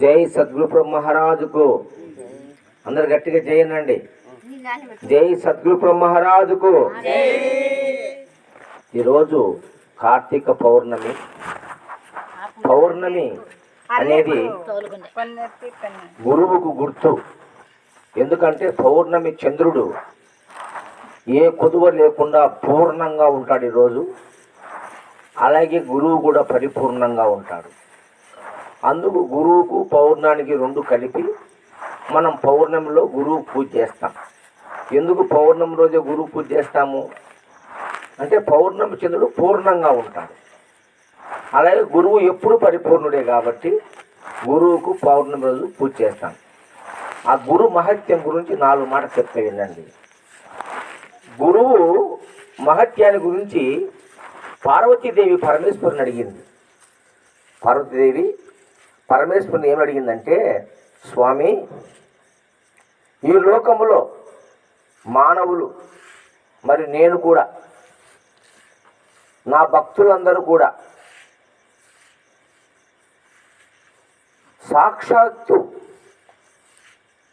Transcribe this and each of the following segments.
జై సద్గురు మహారాజుకు. అందరు గట్టిగా జయనండి జై సద్గురు మహారాజుకు. ఈరోజు కార్తీక పౌర్ణమి. పౌర్ణమి అనేది గురువుకు గుర్తు. ఎందుకంటే పౌర్ణమి చంద్రుడు ఏ కొదువ లేకుండా పూర్ణంగా ఉంటాడు ఈరోజు. అలాగే గురువు కూడా పరిపూర్ణంగా ఉంటాడు. అందుకు గురువుకు పౌర్ణానికి రెండు కలిపి మనం పౌర్ణమిలో గురువు పూజ చేస్తాం. ఎందుకు పౌర్ణమి రోజే గురువు పూజ చేస్తాము? అంటే పౌర్ణమి చంద్రుడు పూర్ణంగా ఉంటాడు. అలాగే గురువు ఎప్పుడు పరిపూర్ణుడే కాబట్టి గురువుకు పౌర్ణమి రోజు పూజ చేస్తాం. ఆ గురు మహత్యం గురించి నాలుగు మాట చెప్తే వినండి. గురువు మహత్యాన్ని గురించి పార్వతీదేవి పరమేశ్వరుని అడిగింది. పార్వతీదేవి పరమేశ్వరుని ఏమి అడిగిందంటే స్వామి ఈ లోకములో మానవులు మరి నేను కూడా నా భక్తులందరూ కూడా సాక్షాత్తు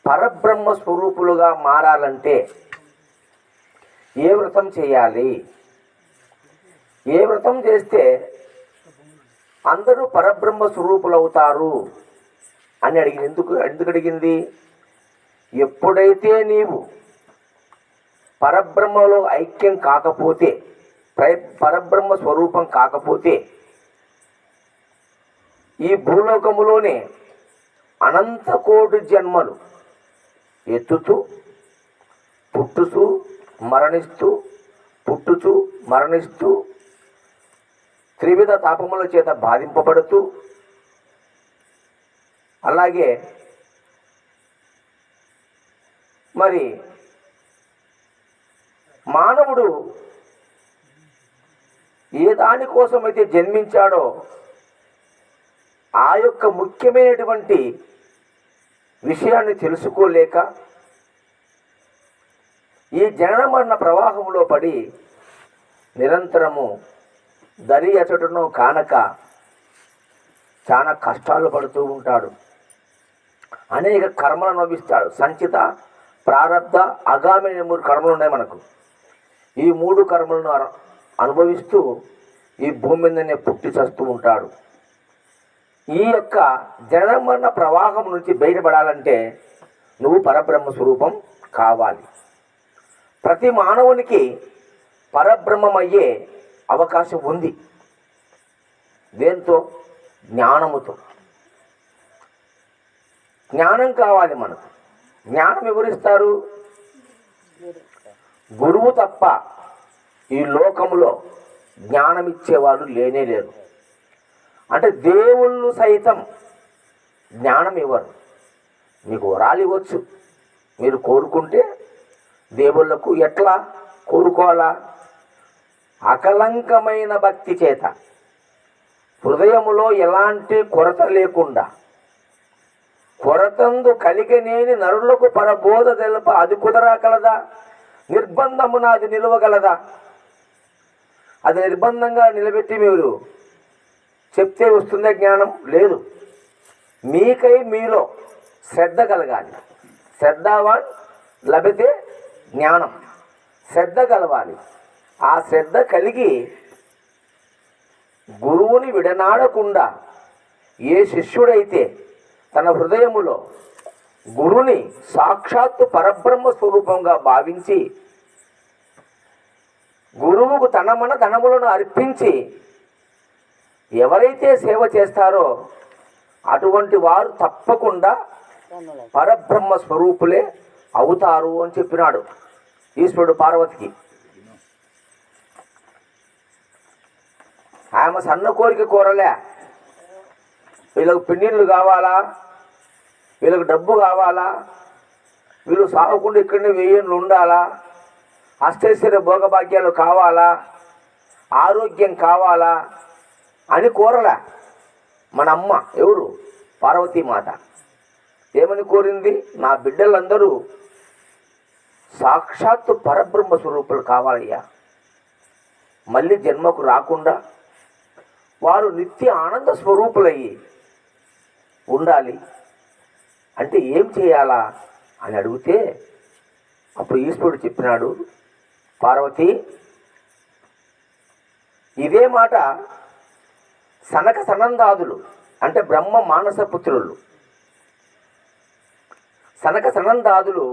పరబ్రహ్మ స్వరూపులుగా మారాలంటే ఏ వ్రతం చేయాలి? ఏ వ్రతం చేస్తే అందరూ పరబ్రహ్మ స్వరూపులు అవుతారు అని అడిగింది. ఎందుకు ఎందుకు అడిగింది? ఎప్పుడైతే నీవు పరబ్రహ్మలో ఐక్యం కాకపోతే పరబ్రహ్మ స్వరూపం కాకపోతే ఈ భూలోకములోనే అనంత కోటి జన్మలు ఎత్తుతూ పుట్టుతూ మరణిస్తూ పుట్టుతూ మరణిస్తూ త్రివిధ తాపముల చేత బాధింపబడుతూ అలాగే మరి మానవుడు ఏ దానికోసమైతే జన్మించాడో ఆ యొక్క ముఖ్యమైనటువంటి విషయాన్ని తెలుసుకోలేక ఈ జనన మరణ ప్రవాహంలో పడి నిరంతరము దరి అతడును కానక చాలా కష్టాలు పడుతూ ఉంటాడు. అనేక కర్మలు అనుభవిస్తాడు. సంచిత ప్రారంధ అగామి అనే మూడు కర్మలు ఉన్నాయి మనకు. ఈ మూడు కర్మలను అనుభవిస్తూ ఈ భూమి మీదనే పుట్టి చస్తూ ఉంటాడు. ఈ యొక్క జనమరణ ప్రవాహం నుంచి బయటపడాలంటే నువ్వు పరబ్రహ్మ స్వరూపం కావాలి. ప్రతి మానవునికి పరబ్రహ్మమయ్యే అవకాశం ఉంది. దేంతో? జ్ఞానముతో. జ్ఞానం కావాలి మనకు. జ్ఞానం ఎవరిస్తారు? గురువు తప్ప ఈ లోకములో జ్ఞానం లేనే లేరు. అంటే దేవుళ్ళు సైతం జ్ఞానం ఇవ్వరు. మీకు వరాలు ఇవ్వచ్చు. మీరు కోరుకుంటే దేవుళ్ళకు ఎట్లా కోరుకోవాలా? అకలంకమైన భక్తి చేత హృదయములో ఎలాంటి కొరత లేకుండా కొరతందు కలిగనేని నరులకు పరబోధ తెలప అది కుదరాగలదా నిర్బంధమున అది నిలవగలదా అది నిర్బంధంగా నిలబెట్టి మీరు చెప్తే వస్తుందే జ్ఞానం? లేదు. మీకై మీలో శ్రద్ధ కలగాలి. శ్రద్ధావాన్ లభితే జ్ఞానం. శ్రద్ధ కలవాలి. ఆ శ్రద్ధ కలిగి గురువుని విడనాడకుండా ఏ శిష్యుడైతే తన హృదయములో గురుని సాక్షాత్తు పరబ్రహ్మ స్వరూపంగా భావించి గురువుకు తనమన ధనములను అర్పించి ఎవరైతే సేవ చేస్తారో అటువంటి వారు తప్పకుండా పరబ్రహ్మ స్వరూపులే అవుతారు అని చెప్పినాడు ఈశ్వరుడు పార్వతికి. ఆమె సన్న కోరిక కోరలే. వీళ్ళకు పెన్నీళ్ళు కావాలా? వీళ్ళకి డబ్బు కావాలా? వీళ్ళు సాగకుండా ఇక్కడనే వెయ్యేళ్ళు ఉండాలా? అష్టైశ్వర్య భోగభాగ్యాలు కావాలా? ఆరోగ్యం కావాలా? అని కోరలే. మన అమ్మ ఎవరు? పార్వతీమాత. ఏమని కోరింది? నా బిడ్డలందరూ సాక్షాత్తు పరబ్రహ్మ స్వరూపులు కావాలయ్యా. మళ్ళీ జన్మకు రాకుండా వారు నిత్య ఆనంద స్వరూపులయ్యి ఉండాలి. అంటే ఏం చేయాలా అని అడిగితే అప్పుడు ఈశ్వరుడు చెప్పినాడు పార్వతి ఇదే మాట సనక సనందాదులు అంటే బ్రహ్మ మానస పుత్రులు. సనక సనందాదులు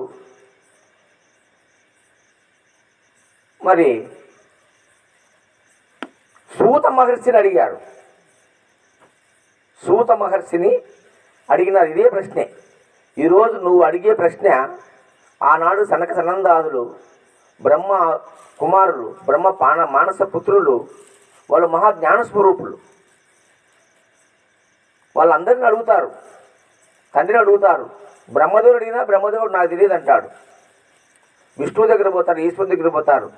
మరి సూత మహర్షిని అడిగారు సూత మహర్షిని అడిగినారు ఇదే ప్రశ్నే. ఈరోజు నువ్వు అడిగే ప్రశ్న ఆనాడు సనక సనందాదులు బ్రహ్మ కుమారులు బ్రహ్మ పాన మానస పుత్రులు వాళ్ళు మహాజ్ఞాన స్వరూపులు వాళ్ళందరిని అడుగుతారు. తండ్రిని అడుగుతారు బ్రహ్మదేవుడు అడిగినా బ్రహ్మదేవుడు నాకు తెలియదు అంటాడు. విష్ణువు దగ్గర పోతారు ఈశ్వరుని దగ్గర పోతారు.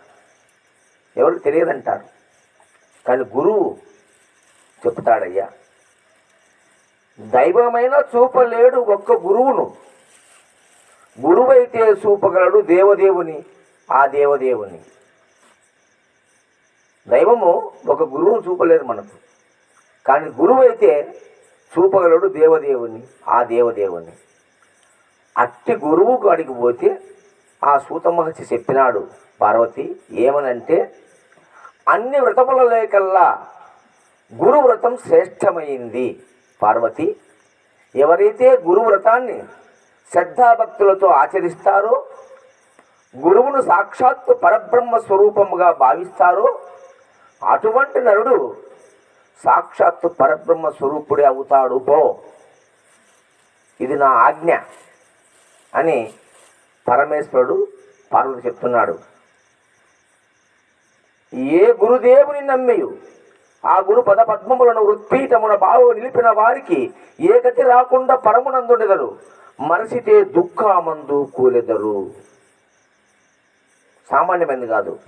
ఎవరికి తెలియదు అంటారు. కానీ గురువు చెప్తాడయ్యా దైవమైన చూపలేడు ఒక్క గురువును. గురువైతే చూపగలడు దేవదేవుని ఆ దేవదేవుని. దైవము ఒక గురువును చూపలేరు మనకు కానీ గురువైతే చూపగలడు దేవదేవుని ఆ దేవదేవుని. అట్టి గురువు కాడికి పోతే ఆ సూత మహర్షి చెప్పినాడు పార్వతి ఏమనంటే అన్ని వ్రతముల లేకల్లా గురు వ్రతం శ్రేష్టమైంది. పార్వతి ఎవరైతే గురు వ్రతాన్ని శ్రద్ధాభక్తులతో ఆచరిస్తారో గురువును సాక్షాత్తు పరబ్రహ్మ స్వరూపముగా భావిస్తారో అటువంటి నరుడు సాక్షాత్తు పరబ్రహ్మ స్వరూపుడే అవుతాడు పో. ఇది నా ఆజ్ఞ అని పరమేశ్వరుడు పార్వతి చెప్తున్నాడు. ఏ గురుదేవుని నమ్మియు? ఆ గురు పద పద్మములను వృత్పీఠమున బావు నిలిపిన వారికి ఏ గతి రాకుండా పరమునందుండెదరు మరసితే దుఃఖామందు కూలెదరు. సామాన్యమైనది కాదు.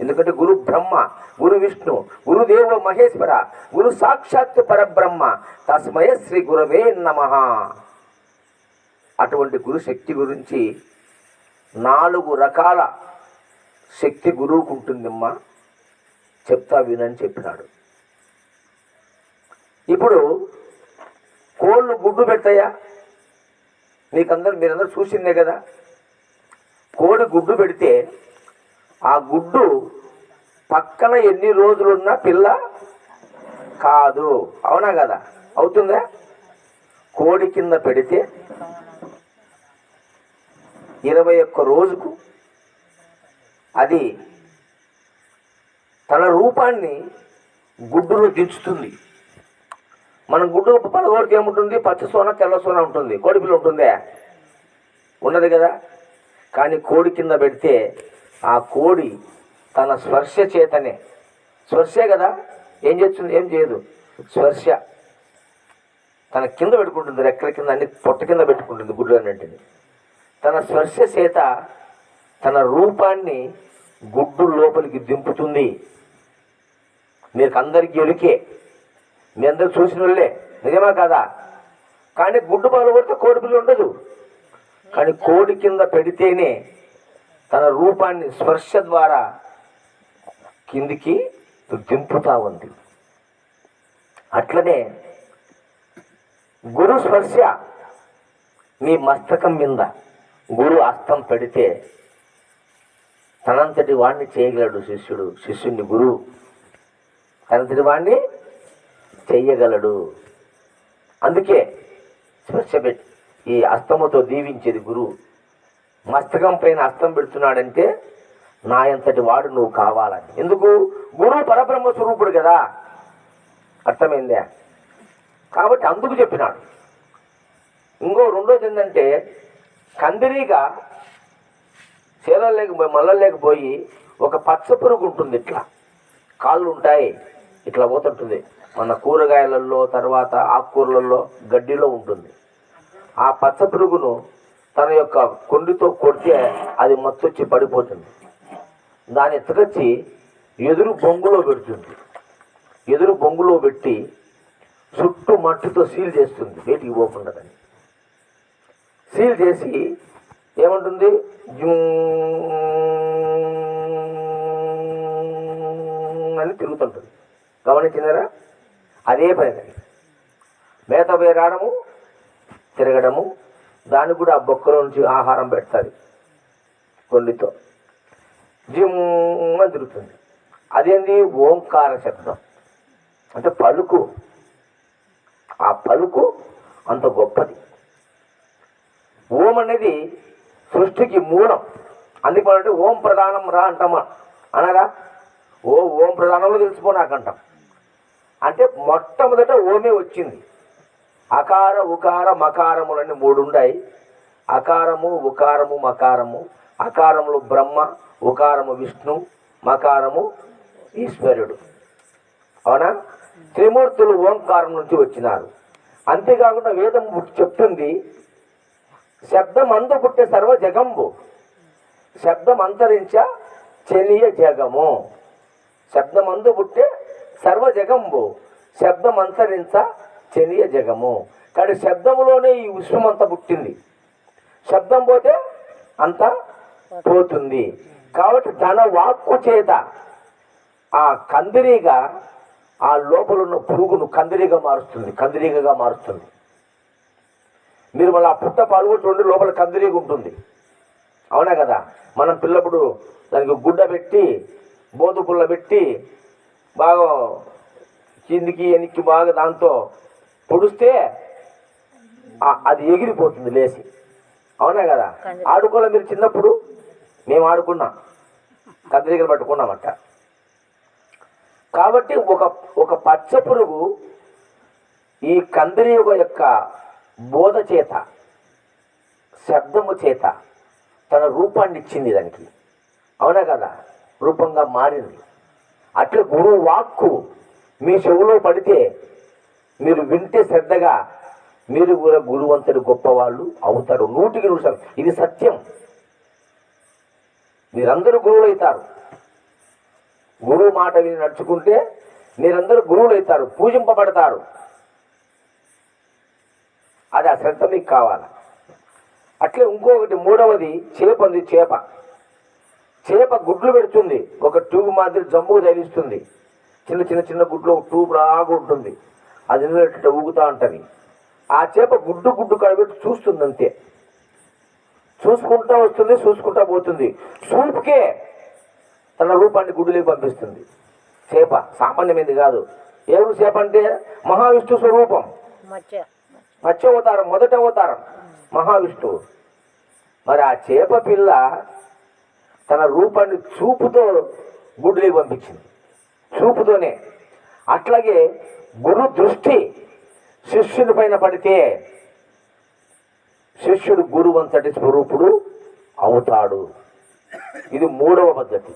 ఎందుకంటే గురు బ్రహ్మ గురు విష్ణు గురుదేవ మహేశ్వర గురు సాక్షాత్ పరబ్రహ్మ తస్మయ శ్రీ గురవే నమ. అటువంటి గురు శక్తి గురించి నాలుగు రకాల శక్తి గురువుకు ఉంటుందమ్మా చెప్తా వినని చెప్పినాడు. ఇప్పుడు కోళ్ళు గుడ్డు పెడతాయా? మీకందరూ మీరందరూ చూసిందే కదా. కోడి గుడ్డు పెడితే ఆ గుడ్డు పక్కన ఎన్ని రోజులున్నా పిల్ల కాదు. అవునా కదా? అవుతుందా? కోడి కింద పెడితే ఇరవై ఒక్క రోజుకు అది తన రూపాన్ని గుడ్డులో దించుతుంది. మనం గుడ్డు పదకొడికి ఏముంటుంది? పచ్చ సోన తెల్ల సోన ఉంటుంది. కోడిపిల్ల ఉంటుందే? ఉన్నది కదా? కానీ కోడి కింద పెడితే ఆ కోడి తన స్పర్శ చేతనే. స్పర్శే కదా? ఏం చేస్తుంది? ఏం చేయదు. స్పర్శ. తన కింద పెట్టుకుంటుంది రెక్కల కింద అన్ని పొట్ట కింద పెట్టుకుంటుంది గుడ్లు అన్నింటిని. తన స్పర్శ చేత తన రూపాన్ని గుడ్డు లోపలికి దింపుతుంది. మీకు అందరికీ ఎరుకే మీ అందరు చూసిన వాళ్ళే నిజమా కదా? కానీ గుడ్డు పాలు కొడితే కోడి పిల్ల ఉండదు. కానీ కోడి కింద పెడితేనే తన రూపాన్ని స్పర్శ ద్వారా కిందికి దింపుతా ఉంది. అట్లనే గురు స్పర్శ మీ మస్తకం మీద గురు అస్తం పెడితే తనంతటి వాణ్ణి చేయగలడు శిష్యుడు శిష్యుని గురువు తనంతటి వాణ్ణి చెయ్యగలడు అందుకే స్పర్శ పెట్టి ఈ అస్తముతో దీవించేది గురువు మస్తకం పైన అస్తం పెడుతున్నాడంటే నా ఎంతటి వాడు నువ్వు కావాలని. ఎందుకు? గురువు పరబ్రహ్మ స్వరూపుడు కదా. అర్థమైందే? కాబట్టి అందుకు చెప్పినాడు. ఇంకో రెండోది ఏంటంటే కందిరీగా చేలలేక మల్లలేకపోయి ఒక పచ్చ పురుగు ఉంటుంది ఇట్లా. కాళ్ళు ఉంటాయి ఇట్లా పోతుంటుంది. మన కూరగాయలలో తర్వాత ఆకుకూరలలో గడ్డిలో ఉంటుంది. ఆ పచ్చ పురుగును తన యొక్క కొండితో కొడితే అది మత్తొచ్చి పడిపోతుంది. దాన్ని ఎత్తుకొచ్చి ఎదురు బొంగులో పెడుతుంది. ఎదురు బొంగులో పెట్టి చుట్టూ మట్టితో సీల్ చేస్తుంది. బయటికి పోకుండా సీల్ చేసి ఏముంటుంది? అని తిరుగుతుంటుంది. గమనించిందరా అదే పని మేత వేరాడము తిరగడము దానికి కూడా ఆ బొక్కలో నుంచి ఆహారం పెడతాది. కొండితో. జిమ్మ తిరుగుతుంది. అదేంది? ఓంకార శబ్దం. అంటే పలుకు. ఆ పలుకు అంత గొప్పది. ఓం అనేది సృష్టికి మూలం. అందుకే మనం అంటే ఓం ప్రధానం రా అంటామా? అనగా ఓ ఓం ప్రధానంలో తెలిసిపో నాకంటాం. అంటే మొట్టమొదట ఓమే వచ్చింది. అకార ఉకార మకారములన్నీ మూడు ఉన్నాయి అకారము ఉకారము మకారము. అకారములు బ్రహ్మ ఉకారము విష్ణు మకారము ఈశ్వరుడు. అవునా? త్రిమూర్తులు ఓంకారం నుంచి వచ్చినారు. అంతేకాకుండా వేదం చెప్తుంది శబ్దం పుట్టే సర్వ జగంబు శబ్దం అంతరించ చెలియ జగము. శబ్దం పుట్టే సర్వ జగంబు శబ్దం అంతరించ చెలియ జగము. కానీ శబ్దములోనే ఈ విశ్వం అంతా పుట్టింది. శబ్దం పోతే అంత పోతుంది. కాబట్టి తన వాక్కు చేత ఆ కందిరీగా ఆ లోపల ఉన్న పురుగును కందిరీగా మారుస్తుంది కందిరీగగా మారుస్తుంది. మీరు మళ్ళీ ఆ పుట్ట పాల్గొట్టుండి లోపల కందిరీగ ఉంటుంది. అవునా కదా? మనం పిల్లప్పుడు దానికి గుడ్డ పెట్టి బోధు పుల్ల పెట్టి బాగా కిందికి వెనక్కి బాగా దాంతో పొడిస్తే అది ఎగిరిపోతుంది లేచి అవునా కదా? ఆడుకోలే మీరు చిన్నప్పుడు? మేము ఆడుకున్నాం. కందిరీగలు పట్టుకున్నామట కాబట్టి ఒక ఒక పచ్చ పురుగు ఈ కందిరీగ యొక్క బోధ చేత శబ్దము చేత తన రూపాన్ని ఇచ్చింది దానికి. అవునా కదా? రూపంగా మారింది. అట్లా గురువు వాక్కు మీ చెవులో పడితే మీరు వింటే శ్రద్ధగా మీరు కూడా గురువంతుడు గొప్పవాళ్ళు అవుతారు. నూటికి నూరు ఇది సత్యం. మీరందరూ గురువులు అవుతారు గురువు మాట విని నడుచుకుంటే మీరందరూ గురువులు అవుతారు పూజింపబడతారు. అది ఆ శ్రద్ధ మీకు కావాలి. అట్లే ఇంకొకటి మూడవది చేప ఉంది చేప. చేప గుడ్లు పెడుతుంది. ఒక ట్యూబ్ మాదిరి జమ్ము తగిలిస్తుంది. చిన్న చిన్న చిన్న గుడ్లు ఒక ట్యూబ్ లాగా ఉంటుంది. అది నిలబెట్టి ఊగుతూ ఉంటుంది. ఆ చేప గుడ్డు గుడ్డు కడబెట్టి చూస్తుంది అంతే. చూసుకుంటా వస్తుంది చూసుకుంటా పోతుంది. చూపుకే తన రూపాన్ని గుడ్డులోకి పంపిస్తుంది. చేప సామాన్యమైనది కాదు. ఎవరు చేప అంటే మహావిష్ణు స్వరూపం. అవతారం మొదటి అవతారం మహావిష్ణువు. మరి ఆ చేప పిల్ల తన రూపాన్ని చూపుతో గుడ్డులోకి పంపించింది. చూపుతోనే. అట్లాగే గురు దృష్టి శిష్యుని పైన పడితే శిష్యుడు గురువంతటి స్వరూపుడు అవుతాడు. ఇది మూడవ పద్ధతి.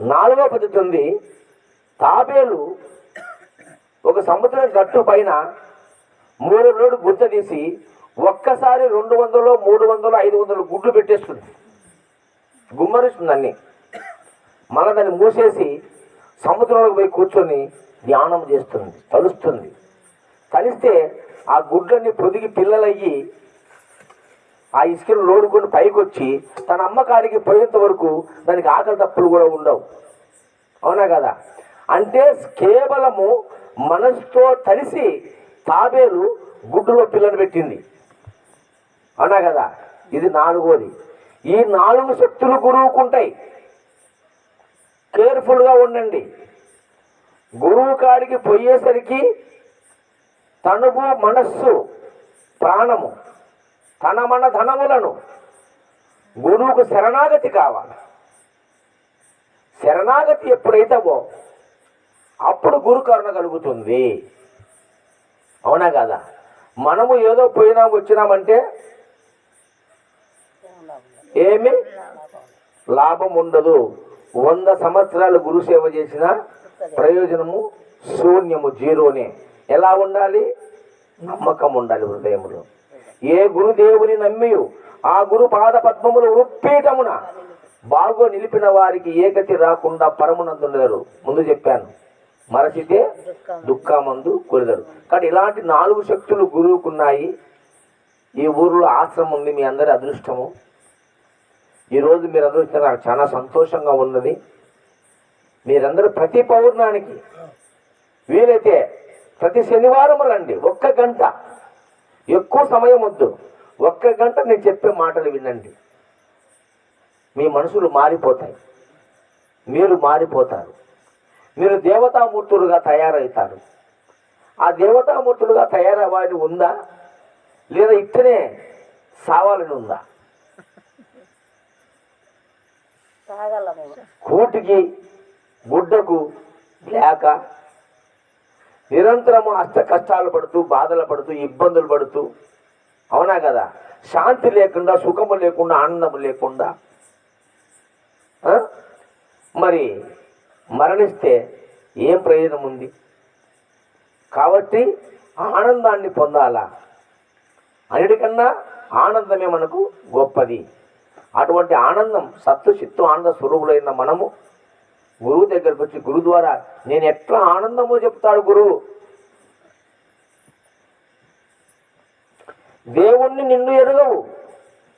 నాలుగవ పద్ధతి ఉంది. తాబేలు ఒక సముద్రం గట్టు పైన మూడు రోజులు గుర్త తీసి ఒక్కసారి రెండు వందలు మూడు వందలు ఐదు వందలు గుడ్లు పెట్టేస్తుంది. గుమ్మరిస్తుంది అన్ని. మళ్ళీ దాన్ని మూసేసి సముద్రంలోకి పోయి కూర్చొని ధ్యానం చేస్తుంది తలుస్తుంది. తలిస్తే ఆ గుడ్లన్నీ పొదిగి పిల్లలయ్యి ఆ ఇసుకను లోడుకొని పైకి వచ్చి తన అమ్మకాడికి పోయేంత వరకు దానికి ఆకలి తప్పులు కూడా ఉండవు. అవునా కదా? అంటే కేవలము మనసుతో తలిసి తాబేలు గుడ్డులో పిల్లను పెట్టింది. అన్నా కదా? ఇది నాలుగోది. ఈ నాలుగు శక్తులు గురువుకుంటాయి. కేర్ఫుల్గా ఉండండి. గురువు కాడికి పోయేసరికి తనుగు మనస్సు ప్రాణము తన మన ధనములను గురువుకు శరణాగతి కావాలి. శరణాగతి ఎప్పుడైతేవో అప్పుడు గురు కరుణ కలుగుతుంది. అవునా కదా? మనము ఏదో పోయినాం వచ్చినామంటే ఏమి? లాభం ఉండదు. వంద సంవత్సరాలు గురు సేవ చేసిన ప్రయోజనము శూన్యము జీరోనే. ఎలా ఉండాలి? నమ్మకం ఉండాలి హృదయంలో ఏ గురుదేవుని నమ్మియు ఆ గురు పాద పద్మములు వృత్పీఠమున. బాగో నిలిపిన వారికి ఏకతి రాకుండా పరమునందుండరు ముందు చెప్పాను. మరచితే దుఃఖమందు కొలిదరు కానీ ఇలాంటి నాలుగు శక్తులు గురువుకున్నాయి. ఈ ఊరిలో ఆశ్రమం ఉంది మీ అందరి అదృష్టము. ఈరోజు మీరు వచ్చిన నాకు చాలా సంతోషంగా ఉన్నది. మీరందరూ ప్రతి పౌర్ణానికి వీలైతే ప్రతి శనివారం రండి ఒక్క గంట. ఎక్కువ సమయం వద్దు ఒక్క గంట నేను చెప్పే మాటలు వినండి. మీ మనసులు మారిపోతాయి. మీరు మారిపోతారు. మీరు దేవతామూర్తులుగా తయారవుతారు ఆ దేవతామూర్తులుగా తయారవ్వాలని ఉందా? లేదా ఇట్టనే సావాలని ఉందా? కూటికి గుడ్డకు లేక నిరంతరము అష్ట కష్టాలు పడుతూ బాధలు పడుతూ ఇబ్బందులు పడుతూ అవునా కదా? శాంతి లేకుండా సుఖము లేకుండా ఆనందము లేకుండా? మరి మరణిస్తే ఏం ప్రయోజనం ఉంది? కాబట్టి ఆనందాన్ని పొందాలా? అన్నిటికన్నా ఆనందమే మనకు గొప్పది. అటువంటి ఆనందం సత్తు చిత్తు ఆనంద స్వరూపులైన మనము గురువు దగ్గరకు వచ్చి గురు ద్వారా నేను ఎట్లా ఆనందమో చెప్తాడు గురువు. దేవుణ్ణి నిన్ను ఎరుగవు.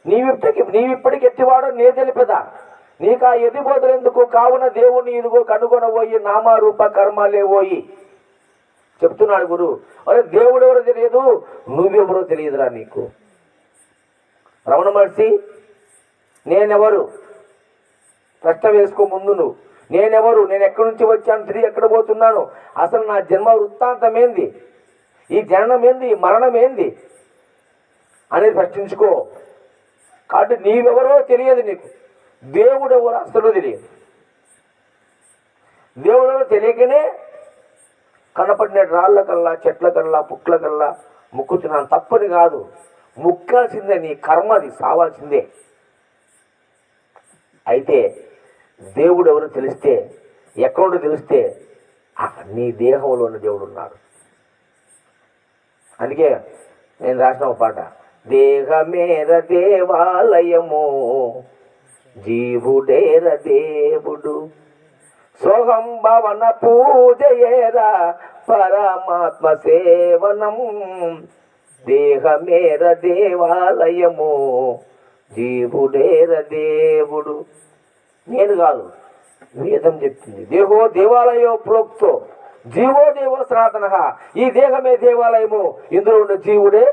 నీవిప్పటికి నీవిప్పటికి ఎట్టివాడో నే తెలిపదా. నీకు ఆ ఎదిబోదలెందుకు కావున దేవుణ్ణి ఇదిగో కనుగొనబోయి నామారూప కర్మలేవోయి చెప్తున్నాడు గురువు అరే దేవుడు ఎవరో తెలియదు? నువ్వెవరో తెలియదురా నీకు. రమణ మహర్షి నేనెవరు? ప్రశ్న వేసుకో ముందు నువ్వు. నేనెవరు? నేను ఎక్కడి నుంచి వచ్చాను? తిరిగి ఎక్కడ పోతున్నాను? అసలు నా జన్మ వృత్తాంతం ఏంది ఈ జననం ఏంది మరణం ఏంది అనేది ప్రశ్నించుకో. కాబట్టి నీవెవరో తెలియదు నీకు. దేవుడు ఎవరు అసలు తెలియదు. దేవుడు తెలియకనే కనపడిన రాళ్ళ కల్లా చెట్ల కల్లా పుట్ల కల్లా ముక్కుతున్నాను తప్పని కాదు. ముక్కాల్సిందే నీ కర్మ అది సావాల్సిందే. అయితే దేవుడు ఎవరు తెలిస్తే ఎక్కడుండో తెలిస్తే నీ దేహంలో ఉన్న దేవుడు ఉన్నాడు అందుకే నేను రాసిన ఒక పాట దేహమేర దేవాలయము జీవుడేర దేవుడు. సోహం భవన పూజయేరా పరమాత్మ సేవనం. దేహమేర దేవాలయము జీవుడేర దేవుడు. నేను కాదు వేదం చెప్తుంది. దేహో దేవాలయో ప్రోక్తో. జీవో దేవో సనాతన. ఈ దేహమే దేవాలయము. ఇందులో ఉన్న జీవుడే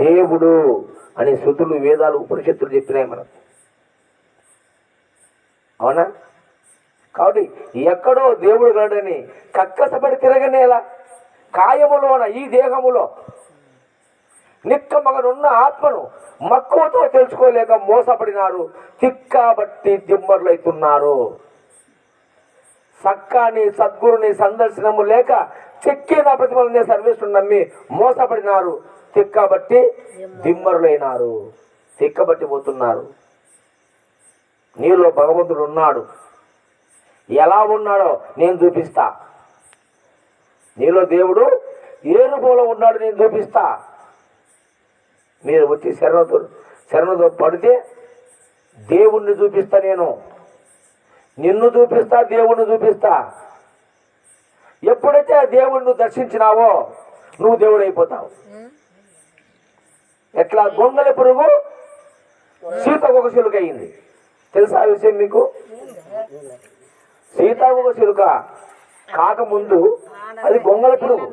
దేవుడు అని శృతులు వేదాలు ఉపనిషత్తులు చెప్పినాయి మనకు. అవునా? కాబట్టి ఎక్కడో దేవుడు గడని కక్కసపడి తిరగనేలా కాయములోన ఈ దేహములో నిక్కమగనున్న ఆత్మను మక్కువతో తెలుసుకోలేక మోసపడినారు. తిక్కాబట్టి దిమ్మరులైతున్నారు. సక్కాని సద్గురుని సందర్శనము లేక చెక్కిన ప్రతిఫలనే సర్వేశ్వరుని నమ్మి మోసపడినారు. తిక్కబట్టి దిమ్మరులైనారు. తిక్కబట్టి పోతున్నారు. నీలో భగవంతుడు ఉన్నాడు. ఎలా ఉన్నాడో నేను చూపిస్తా. నీలో దేవుడు ఏ రూపంలో ఉన్నాడు నేను చూపిస్తా. మీరు వచ్చి శరణతో శరణతో పడితే దేవుణ్ణి చూపిస్తా నేను. నిన్ను చూపిస్తా దేవుణ్ణి చూపిస్తా. ఎప్పుడైతే దేవుణ్ణి దర్శించినావో నువ్వు దేవుడు అయిపోతావు ఎట్లా? గొంగలి పురుగు సీతకు ఒక చిలుకయింది తెలుసా ఆ విషయం మీకు? సీతాకొక చిలుక కాకముందు అది గొంగళ పురుగు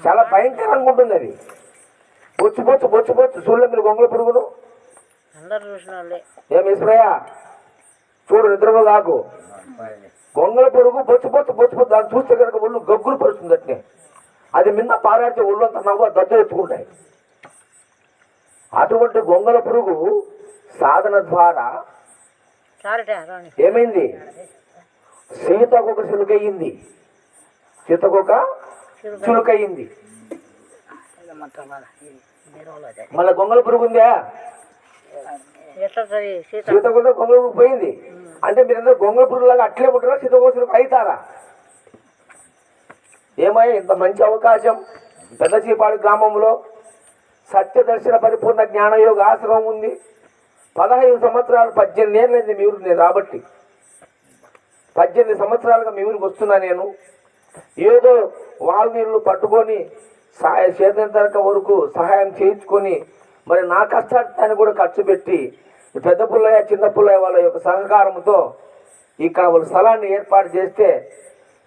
చాలా భయంకరంగా ఉంటుంది అది. బొచ్చు బొచ్చు బొచ్చు బొచ్చు. చూడలే మీరు గొంగళ పురుగును అందరు చూసిన వాళ్ళే ఏం ఇస్రయ్య చూడు నిద్రపో కాకు గొంగళ పురుగు బొచ్చు బొచ్చు బొచ్చు బొచ్చు. దాన్ని చూస్తే కనుక ఒళ్ళు గగ్గులు పరుస్తుంది అట్నే. అది మింద పారాడితే ఒళ్ళు అంతా నవ్వు దద్దలు ఎత్తుకుంటాయి. అటువంటి గొంగళ పురుగు సాధన ద్వారా ఏమైంది? సీతకొక చిలుకయ్యింది. సీతకొక చులుకయ్యింది. మళ్ళీ గొంగళ పురుగు ఉందా సీత? సీతకొక గొంగళ పురుగు పోయింది. అంటే మీరందరూ గొంగళ పురుగులాగా అట్లే ఉంటారా సీతకొక చిలుక అవుతారా ఏమయ్యా ఇంత మంచి అవకాశం? పెద్ద చీపాడు గ్రామంలో సత్య దర్శన పరిపూర్ణ జ్ఞానయోగ ఆశ్రమం ఉంది. పదహైదు సంవత్సరాలు పద్దెనిమిది ఏళ్ళైంది మీ ఊరికి నేను రాబట్టి. పద్దెనిమిది సంవత్సరాలుగా మీ ఊరికి వస్తున్నా నేను. ఏదో వాళ్ళ నీళ్ళు పట్టుకొని సహాయ చేతనంతరక వరకు సహాయం చేయించుకొని మరి నా కష్టాన్ని కూడా ఖర్చు పెట్టి పెద్ద పుల్లయ్య చిన్న పుల్లయ్య వాళ్ళ యొక్క సహకారంతో ఇక్కడ వాళ్ళ స్థలాన్ని ఏర్పాటు చేస్తే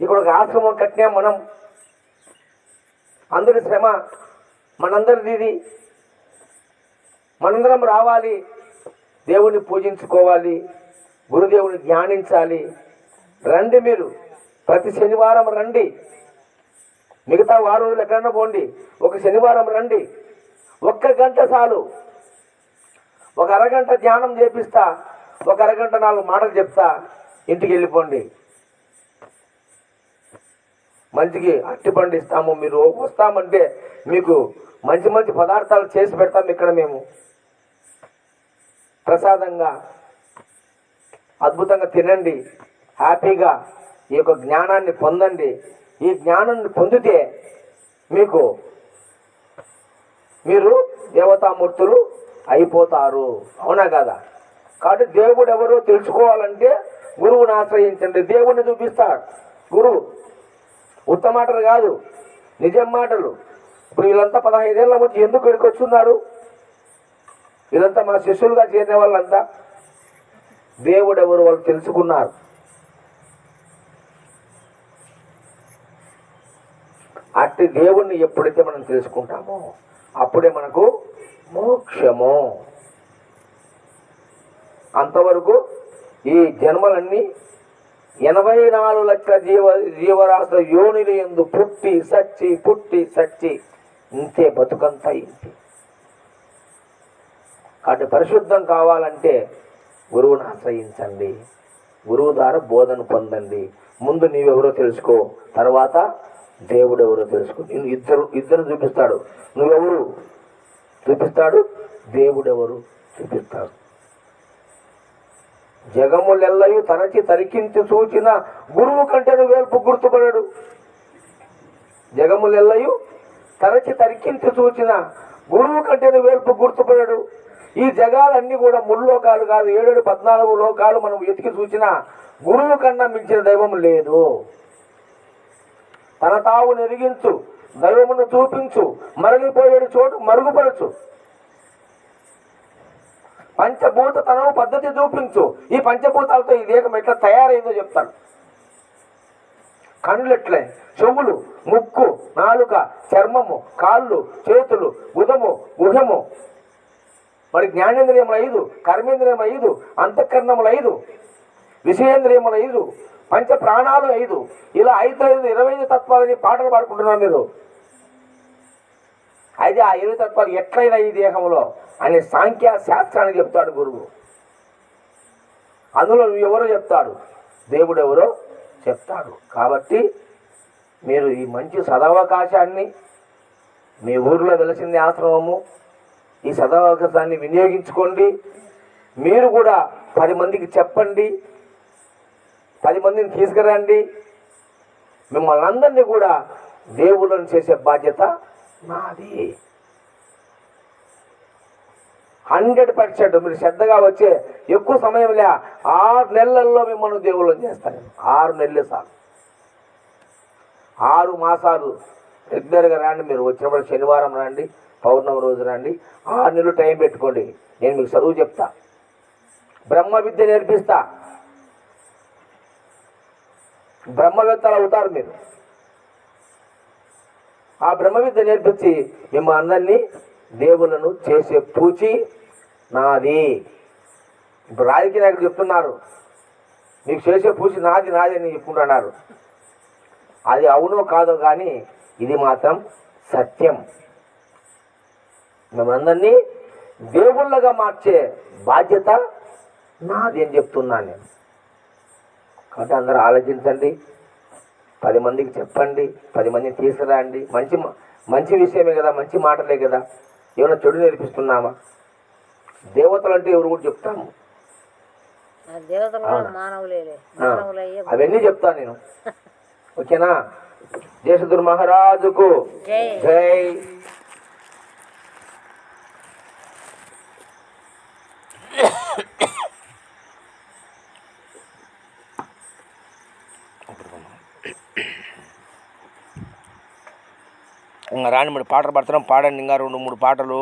ఇక్కడ ఒక ఆశ్రమం కట్టినా మనం. అందరి శ్రమ మనందరిది ఇది. మనందరం రావాలి. దేవుణ్ణి పూజించుకోవాలి గురుదేవుని ధ్యానించాలి. రండి మీరు. ప్రతి శనివారం రండి. మిగతా వారం రోజులు ఎక్కడన్నా పోండి. ఒక శనివారం రండి. ఒక్క గంట చాలు. ఒక అరగంట ధ్యానం చేపిస్తా. ఒక అరగంట నాలుగు మాటలు చెప్తా. ఇంటికి వెళ్ళిపోండి. మంచికి అట్టి పండిస్తాము. మీరు వస్తామంటే మీకు మంచి మంచి పదార్థాలు చేసి పెడతాము ఇక్కడ మేము. ప్రసాదంగా అద్భుతంగా తినండి. హ్యాపీగా ఈ యొక్క జ్ఞానాన్ని పొందండి. ఈ జ్ఞానాన్ని పొందితే మీకు మీరు దేవతామూర్తులు అయిపోతారు. అవునా కదా? కాబట్టి దేవుడు ఎవరో తెలుసుకోవాలంటే గురువుని ఆశ్రయించండి. దేవుణ్ణి చూపిస్తాడు. గురువు ఉత్తమ మాటలు కాదు నిజం మాటలు. ఇప్పుడు వీళ్ళంతా పదహైదేళ్ళ వచ్చి ఎందుకు ఇక్కడికి వచ్చున్నారు వీళ్ళంతా మా శిష్యులుగా చేరిన వాళ్ళంతా దేవుడు ఎవరు వాళ్ళు తెలుసుకున్నారు. అట్టి దేవుణ్ణి ఎప్పుడైతే మనం తెలుసుకుంటామో అప్పుడే మనకు మోక్షము. అంతవరకు ఈ జన్మలన్నీ ఎనభై నాలుగు లక్షల జీవ జీవరాశుల యోనిలు ఎందు పుట్టి సచ్చి పుట్టి సచ్చి ఇంతే బతుకంతా ఇంతే. అటు పరిశుద్ధం కావాలంటే గురువుని ఆశ్రయించండి. గురువు ద్వారా బోధన పొందండి. ముందు నీవెవరో తెలుసుకో తర్వాత దేవుడు ఎవరో తెలుసుకో. నేను ఇద్దరు ఇద్దరు చూపిస్తాడు. నువ్వెవరు? చూపిస్తాడు. దేవుడు ఎవరు చూపిస్తాడు. జగములెల్లయు తరచి తరికించి సూచిన గురువు కంటే వేల్పు గుర్తుపడడు. జగములెల్లయు తరచి తరికించి చూచిన గురువు కంటే వేల్పు గుర్తుపడడు. ఈ జగాలన్నీ కూడా మూడు లోకాలు కాదు ఏడేడు పద్నాలుగు లోకాలు మనం ఎతికి చూసిన గురువు కన్నా మించిన దైవం లేదు. తన తావు నెరిగించు దైవమును చూపించు మరలిపోయేడు చోటు మరుగుపరచు. పంచభూత తనము పద్ధతి చూపించు. ఈ పంచభూతాలతో ఈ దేహం ఎట్లా తయారైందో చెప్తాను. కళ్ళు ఎట్లే? చెవులు ముక్కు నాలుక చర్మము కాళ్ళు చేతులు ఉదము గుహము. మరి జ్ఞానేంద్రియములు ఐదు కర్మేంద్రియములు ఐదు అంతఃకరణములు ఐదు విషయేంద్రియములు ఐదు పంచ ప్రాణాలు ఐదు. ఇలా ఐదు ఐదు ఇరవై ఐదు తత్వాలని పాటలు పాడుకుంటున్నారు మీరు. అయితే ఆ ఇరవై తత్వాలు ఎట్లయినా ఈ దేహంలో అనే సాంఖ్య శాస్త్రాన్ని చెప్తాడు గురువు. అందులో నువ్వు ఎవరో చెప్తాడు? దేవుడు ఎవరో చెప్తాడు. కాబట్టి మీరు ఈ మంచి సదవకాశాన్ని మీ ఊరిలో వెలిసింది ఆశ్రమము ఈ సదవకాశాన్ని వినియోగించుకోండి. మీరు కూడా పది మందికి చెప్పండి. పది మందిని తీసుకురండి. మిమ్మల్ని అందరినీ కూడా దేవుళ్ళని చేసే బాధ్యత నాది. హండ్రెడ్ పర్సెంట్ మీరు శ్రద్ధగా వచ్చే ఎక్కువ సమయం లే ఆరు నెలల్లో మిమ్మల్ని దేవుళ్ళని చేస్తాను. ఆరు నెలలు సార్ ఆరు మాసాలు రెగ్యులర్గా రండి. మీరు వచ్చినప్పుడు శనివారం రండి. పౌర్ణమి రోజు రండి ఆరు నెలలు టైం పెట్టుకోండి. నేను మీకు చదువు చెప్తా. బ్రహ్మ విద్య నేర్పిస్తా. బ్రహ్మవేత్తలు అవుతారు మీరు. ఆ బ్రహ్మ విద్య నేర్పించి మిమ్మల్ని అందరినీ దేవులను చేసే పూచి నాది. ఇప్పుడు రాజకీయ నాయకులు చెప్తున్నారు. మీకు చేసే పూచి నాది నాది అని చెప్పుకుంటున్నారు. అది అవునో కాదో కానీ ఇది మాత్రం సత్యం. మిమ్మల్ని దేవుళ్ళగా మార్చే బాధ్యత నాది అని చెప్తున్నాను నేను. కాబట్టి అందరూ ఆలోచించండి. పది మందికి చెప్పండి. పది మందిని తీసుకురండి. మంచి మంచి విషయమే కదా మంచి మాటలే కదా. ఏమైనా చెడు నేర్పిస్తున్నామా? దేవతలు అంటే ఎవరు కూడా చెప్తాము. అవన్నీ చెప్తాను నేను. ఓకేనా? జయసుధుర్ మహారాజుకు. జై. ఇంకా రాని మూడు పాటలు పడుతున్నాం. పాడండి ఇంకా రెండు మూడు పాటలు.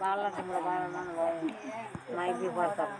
బాలనరసింహుడు పడతారు.